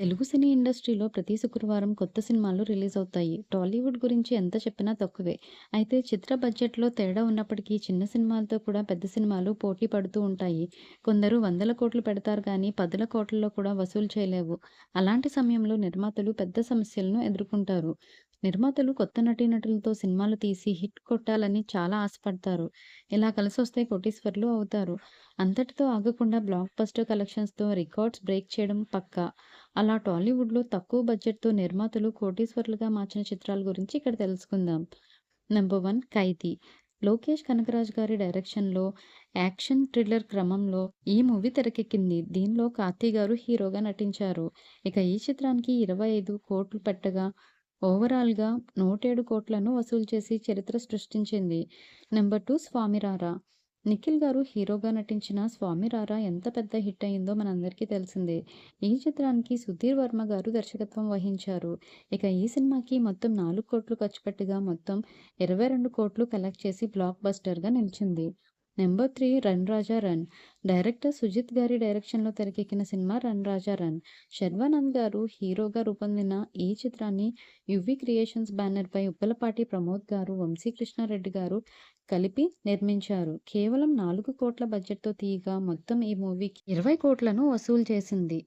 తెలుగు సినీ ఇండస్ట్రీలో ప్రతి శుక్రవారం కొత్త సినిమాలు రిలీజ్ అవుతాయి. టాలీవుడ్ గురించి ఎంత చెప్పినా తక్కువే. అయితే చిత్ర బడ్జెట్‌లో తేడా ఉన్నప్పటికీ చిన్న సినిమాలతో కూడా పెద్ద సినిమాలు పోటీ పడుతూ ఉంటాయి. కొందరు వందల కోట్లు పెడతారు కానీ పదుల కోట్లలో కూడా వసూలు చేయలేవు. అలాంటి సమయంలో నిర్మాతలు పెద్ద సమస్యలను ఎదుర్కొంటారు. నిర్మాతలు కొత్త నటీనటులతో సినిమాలు తీసి హిట్ కొట్టాలని చాలా ఆశపడతారు. ఇలా కలిసొస్తే కోటీశ్వరులు అవుతారు. అంతటితో ఆగకుండా బ్లాక్ బస్టర్ కలెక్షన్స్‌తో రికార్డ్స్ బ్రేక్ చేయడం పక్కా. అలా టాలీవుడ్‌లో తక్కువ బడ్జెట్‌తో నిర్మాతలు కోటీశ్వరులుగా మార్చిన చిత్రాల గురించి ఇక్కడ తెలుసుకుందాం. నంబర్ వన్ 'ఖైదీ' లోకేష్ కనకరాజ్ గారి డైరెక్షన్‌లో యాక్షన్ థ్రిల్లర్ క్రమంలో ఈ మూవీ తెరకెక్కింది. దీనిలో కార్తీ గారు హీరోగా నటించారు. ఇక ఈ చిత్రానికి 25 కోట్లు పెట్టగా ఓవరాల్‌గా 107 కోట్లను వసూలు చేసి చరిత్ర సృష్టించింది. నెంబర్ టూ స్వామిరారా నిఖిల్ గారు హీరోగా నటించిన 'స్వామిరారా' ఎంత పెద్ద హిట్ అయిందో మనందరికీ తెలిసిందే. ఈ చిత్రానికి సుధీర్ వర్మ గారు దర్శకత్వం వహించారు. ఇక ఈ సినిమాకి మొత్తం నాలుగు కోట్లు ఖర్చు పెట్టగా మొత్తం 22 కోట్లు కలెక్ట్ చేసి బ్లాక్ బస్టర్‌గా నిలిచింది. Number three run Raja run director Sujeeth గారి డైరెక్షన్‌లో తెరకెక్కిన cinema 'run Raja run'. Sharwanand గారు హీరోగా రూపొందిన ఈ చిత్రాన్ని యువి క్రియేషన్స్ బ్యానర్‌పై ఉప్పలపాటి ప్రమోద్ గారు, వంశీకృష్ణారెడ్డి గారు కలిపి నిర్మించారు. కేవలం నాలుగు కోట్ల బడ్జెట్‌తో తీయగా మొత్తం ఈ మూవీకి 20 కోట్లను వసూలు చేసింది.